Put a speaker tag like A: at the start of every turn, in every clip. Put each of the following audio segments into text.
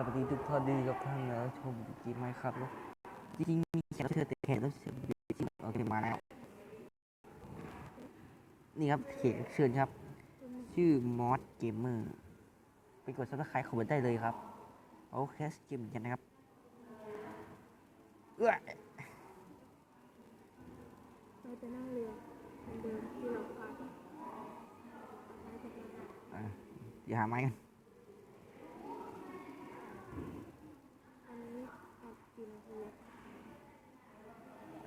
A: วัสดีทุกท่านดีกับท่านแล้วชมจีไหมครับแล้วจริงๆมีแขกรับเชิญแต่แขกรับเชิญจริงๆโอเคมาแล้วนี่ครับแขกรับเชิญครับ ชื่อมอสเกมเมอร์ไปกดซับสไครต์ของมันได้เลยครับโอเคเกมกันนะครับเอื้อ
B: เราจะนั่งเรือเหมือนเดิมที่เราพาไปไปไปไป
A: อะอย่าหาไม้กัน
B: อันนี้อัดกี่นาทีอะ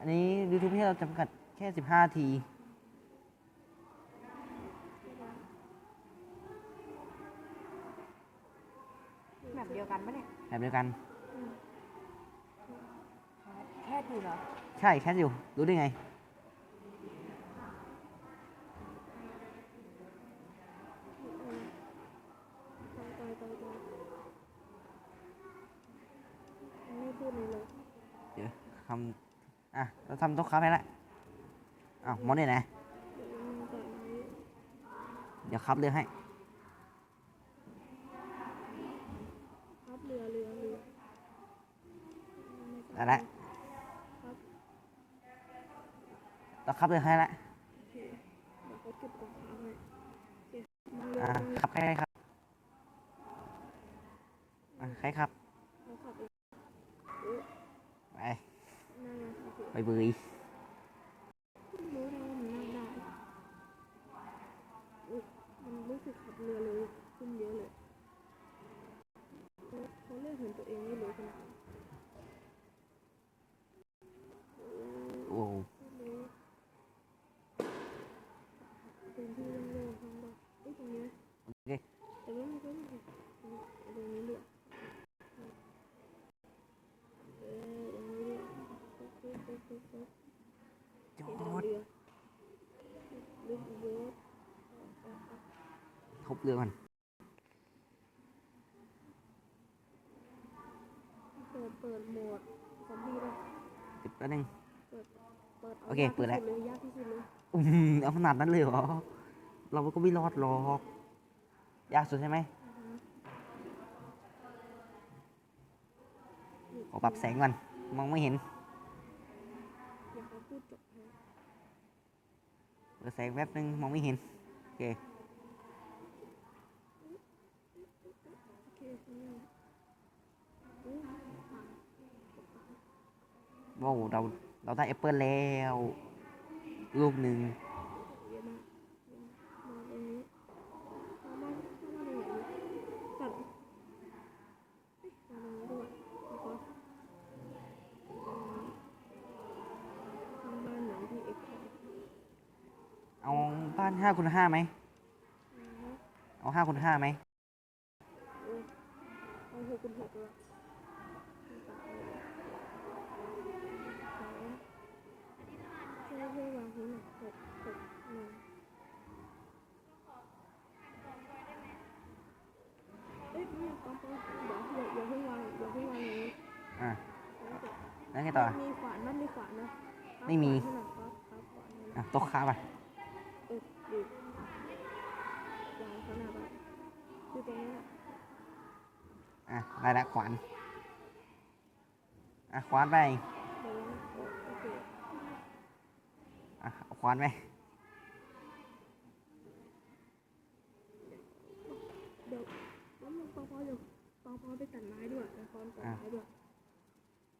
A: อันนี้ยูทูบให้เราจำกัดแค่ 15 ที
B: แบบเดียวกันปะเนี่ย
A: แบบเดียวกัน
B: อืมแค่ดูเหรอ
A: ใช่แค่อยู่ รู้ได้ไง
B: ตายตายตายตายไม่พูดเลยเลย
A: เดี๋ยวทำ อะ เราทำโต๊ะค้าไปแล้วอ้าวมอสเนี่ยนะ
B: เดี๋ยวมันก่อนนี้
A: เดี๋ยวครับเรือให้
B: ครับเรือเรือเรือ
A: ได้แล้ว
B: ครับ
A: เราครับเรือให้แล้ว
B: โอเคเดี๋ยวเขาเก็บกองค้างไว้โอเคมันเรือ
A: อ่า
B: มัน
A: ครับใครครับอะใครครับ
B: เขาขับเองเอ๊ะ
A: ไป
B: นั่ งโอเค
A: ไปบุย
B: รู้ได้ว่ามันนั่งได้อุ๊ยมันรู้สึกขับเรือเลยขึ้นเยอะเลยเขาเขาเรียกเห็นตัวเองไม่รู้ขนาดนั้นโอ้
A: โอ้โห
B: ไม่รู้เป็นที่โล่งๆข้างบ้านเอ้ยตรงนี้
A: โอเค
B: แต่ว่ามันก็ไม่ถูกตรงนี้เลยเออตรงนี้เลยปุ๊บปุ๊บปุ๊บปุ๊บปุ๊บ
A: จอ
B: เห็น
A: ด
B: เรือลึกเยอะ
A: ทุบ เรือก่อน
B: เปิด เปิดโหมดซอมบี้ด้วย
A: ติดแป๊บนึง
B: เปิด เปิด
A: โอเคเปิดแล้ว
B: เลยยากที่สุดเลย
A: อืมเอาขนาดนั้นเลยเหรอ เราก็ไม่รอดหรอก ยากสุดใช่ไหม
B: อือฮึ
A: ขอปรับแสงก่อนมองไม่เห็น
B: อย่าเขาพูดจบให้
A: เปิดแสงแป๊บนึงมองไม่เห็น โอเค
B: โอเคตรงนี้นะอู้ฟัง
A: ว้าวเราเราได้แอปเปิลแล้ว ลูกหนึ่ง
B: เอาบ้านห้านเหมือน
A: ห้าคูณห้าไหม เอาห้าคูณห้าไหม
B: เอาหกเป็นหกเลยไม่ตัดเลยขอช่วยช่วยวางให้หน่อยหกหกหนึ่งเอ้ยไม่ต้องต้องเดี๋ยวอย่าอย่าเพิ่งวางอย่าเพิ่งวางอย่างนี้
A: อะ
B: แล้วเดี๋ยว
A: แล้วไงต่อ
B: มีขวานนั่นมีขวานนะ
A: ไม่มี
B: ขวานให้หน่อยครับครับขวานให้หน่อย
A: อะโต๊ะค้าไป
B: เออดีวางข้างหน้าบ้านคือตรงนี้แหละ
A: อะได้แล้วขวาน อะขวานไป
B: เดี๋ยววางโอโอเค
A: อะเอาขวานไป
B: เดี๋ยวแล้วมึงปอปอเดี๋ยวปอปอไปตัดไม้ด้วยนะปอตัดไม้ด้วย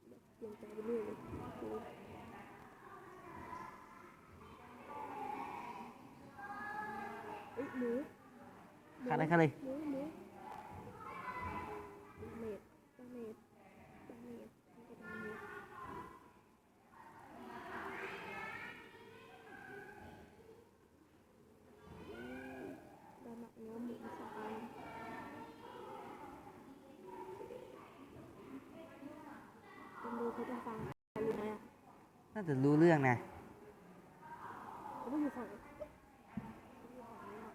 B: เดี๋ยวเปลี่ยนใจไปเรื่อยเลยดูเอ้ยหมูหมู
A: ขาดอะไรขาดเลย
B: หมูหมูเมดตั้งเมดตั้งเมดตั้งกระดานเมดอืมได้มาเนื้อหมูสองอัน คุณดูเขาจะฟังใครรู้ไหมอะ
A: น่าจะรู้เรื่องนะ
B: เขาไม่อยู่ฝั่งเขาอยู่ฝั่งนี้อะ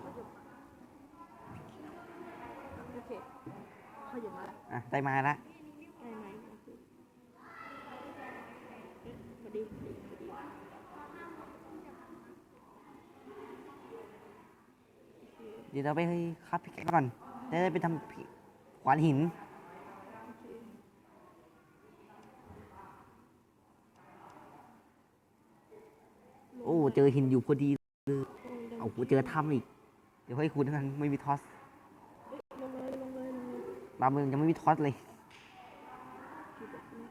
B: เขาอยู่ฝั่งโอเคเขาอยู่มาแล้ว
A: อะได้มาละ
B: ได้ไหมโอเคเอ๊ะพอดีพอดีพอดีโอเค
A: เดี๋ยวเราไปคับพิกแกก่อนจะได้ไปทำพิขวานหิน
B: โอเค
A: โอ้ เจอหินอยู่พอดี
B: ลงดัน
A: เอากูเจอถ้ำอีก เดี๋ยวให้คุณกันไม่มีทอส
B: เอ้ยลงเลยลงเลยลงเลย
A: บางเมืองยังไม่มีทอสเลย
B: กี่แบบนี้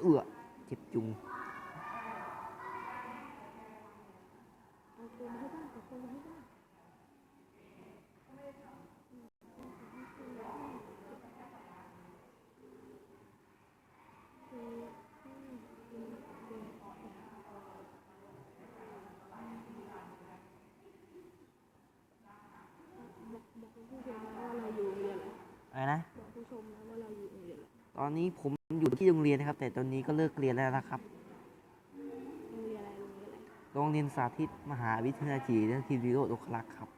A: เอื้อเจ็บจุง
B: เอาตัวมาให้บ้างเอาตัวมาให้บ้างเอออืมอืมอืมบอกบอกผู้ชมนะว่าเราอยู่โรงเรียนอะไร
A: อะไรนะ
B: บอกผู้ช มนะว่าเราอยู่โรงเรียนอะไร
A: ตอนนี้ผมอยู่ที่โรงเรียนนะครับ แต่ตอนนี้ก็เลิกเรียนแล้วนะครับ
B: โรงเรียนอะไรโรงเรียนอะไร
A: โรงเรียนสาธิตมหาวิทยาลัยจีนทีวิโรจน์โอคลักษ์ครับ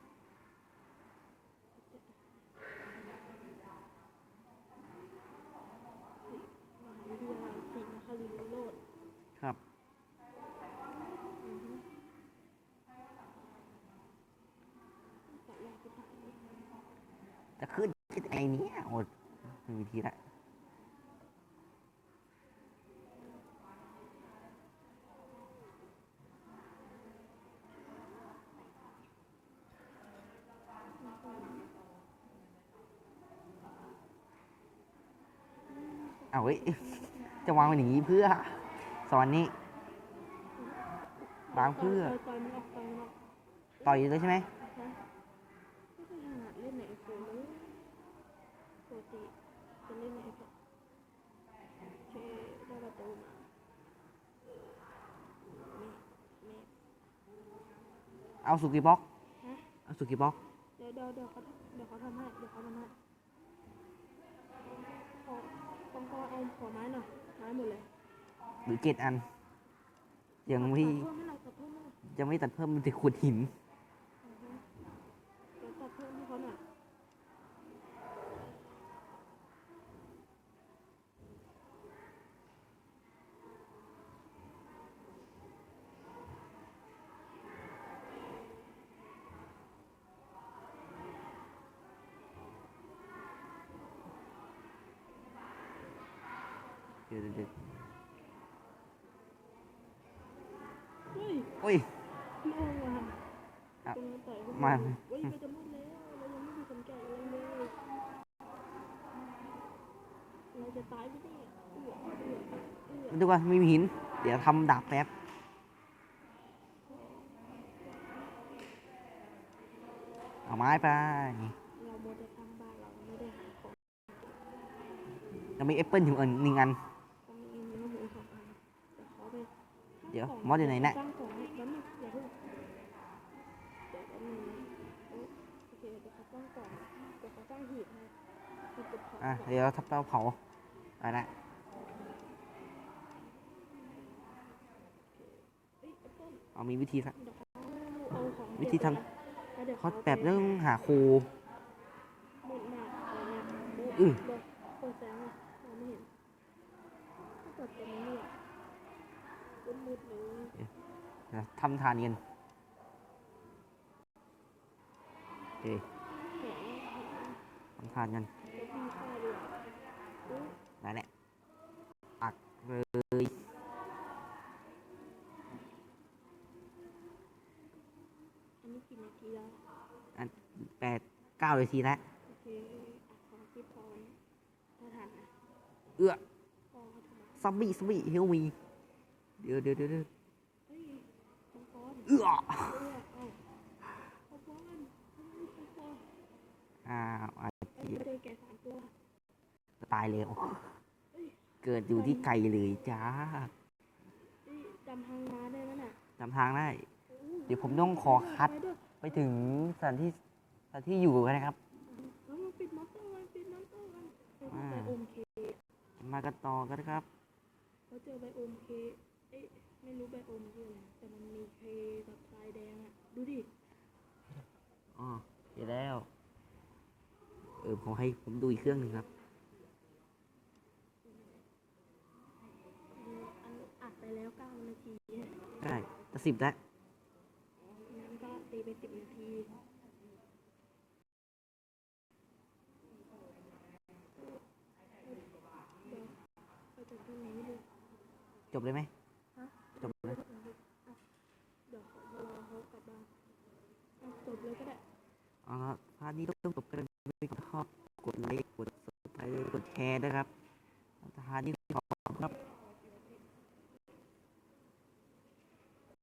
B: มหาวิทยาลัยศรีนครินทร์วิโรจน์
A: ครับ
B: อือฮึแต่แรกที่ถ่ายนี่
A: จะขึ้นคิดไงเนี่ยโอ้ย ไม่มีทีละเอาเว้ย จะวางไว้อย่างนี้เพื่อ สอนนี้วางเพื่อ
B: ต่อยมันออกต่อยมันออก
A: ต่อยเลยใช่ไหม
B: นะคะไม่เคยถนัดเล่นในไอโฟนเลยปกติจะเล่นในไอโฟนเคได้ประตูมาแม่แม่
A: เอาสุกี้บ็อก
B: ฮะ
A: เอาสุกี้บ็อก
B: เดี๋ยวเดี๋ยวเดี๋ยวเขาเดี๋ยวเขาทำให้เดี๋ยวเขาทำให้ขอต้องก็เอาขอไม้หน่อยไม้หมดเลย
A: หรือเจ็ดอัน ยังไม่
B: ตัดเพิ่มให้เราตัดเพิ่มให้เรา
A: ยังไม่ตัดเพิ่มมันจะขุดหิน
B: อือฮึเดี๋ยวตัดเพิ่มให้เขาหน่อย
A: เดี๋ยวเดี๋ยวเดี๋ยว
B: เฮ้ย
A: โอ้ย
B: พี่โอ่งอะ
A: ครับ
B: กำลังต่อยเขา
A: มา
B: อยู่เฮ้ยมันจะมืดแล้วเรายังไม่ได้สนใจอะไรเลยเราจะตายไปเนี่ยเอื้อเอื้อเอื้อ
A: ดูว่าไม่มีหิน เดี๋ยวทำดาบแป๊บเอาไม้ไป
B: เราโมจะสร้างบ้านเราไม่ได้หาของ
A: จะมีแอปเปิลอยู่อันหนึ่งอัน
B: ต้องมีเนื้อหมูสองอันแต่ขอไปสร้าง
A: เดี๋ยว
B: กล่ง
A: มอสอยู่ไหนน่ะ
B: สร้างของแล้วนี่อย่าเพิ่งเดี๋ยวแป๊บนึงนะโอ๊ยโอเคเดี๋ยวเขาสร้างกล่องเดี๋ยวเขาสร้างหีบให้หีบเก็บของ
A: อะเดี๋ยวทับเตาเผาอะไรนะ
B: เอ้ยแอปเปิ้ล
A: เอามีวิธีสัก
B: เดี๋ยวเขาเอาของ
A: วิธีทำ
B: แล้วเดี๋ยว
A: เขา
B: เขา
A: แบบต้องหาครู
B: มืดมากอะไรเงี้ย
A: อื้อ
B: เดี๋ยวเปิดแสงอะมองไม่เห็นถ้าเปิดตรงนี้อะ มืดๆเลย
A: เดี๋ยวทำทานกันโอเค
B: แสง
A: ทำทานกัน
B: ก็มีค่าด้วยอุ๊ย
A: นั่นแหละปักเลย
B: อันนี้กี่นาทีแล้ว
A: อันแปดเก้านาทีแล้ว
B: โอเคอะขอคลิปพอนะถ้าทันนะ
A: เอื้อ
B: พอเขาทำไม
A: ซัมบี้ซัมบี้เฮลมี เดี๋ยวเดี๋ยวเดี๋ยวเดี๋ยว
B: เฮ้ยมังกร
A: เอื้อ
B: เออเอาเอาบอลทำไมมีมังกร
A: อ้าวอา
B: เอ้ย
A: เจีย
B: เจอแกสามตัว
A: ตายแล้ว
B: เอ้ย
A: เกิดอยู่ที่ไกลเลยจ้า
B: เอ้ยจำทางมาได้ไหมน่ะ
A: จำทางได้
B: อู้
A: เดี๋ยวผมต้องขอคัด
B: ไปด้วย
A: ไปถึงสถานที่สถานที่อยู่กันนะครับ
B: แล้วมาปิดมอเตอร์กันปิดมอเตอร์กันไป
A: อ่า
B: ไบโอมเค
A: มากันต่อกันนะครับ
B: เขาเจอไบโอมเค เอ๊ะไม่รู้ใบโอมคืออะไรแต่มันมีเคกับทรายแดงอะ ดูดิ
A: อ๋อเห็แล้ว เออขอให้ผมดูอีกเครื่องหนึ่งครับ
B: อันอัดไปแล้วเก้านาที
A: ได้จะสิบแล้ว
B: งั้นก็ตีไปสิบนาที
A: จบเลยไหม จบเลย
B: เดี๋ยวรอเขากลับมาจบเลยก็ได้
A: เอาพาร์ทนี้ต้องจบกันด้วยกับชอบกดไลค์กดซับสไครต์กดแชร์นะครับพาร์ทนี้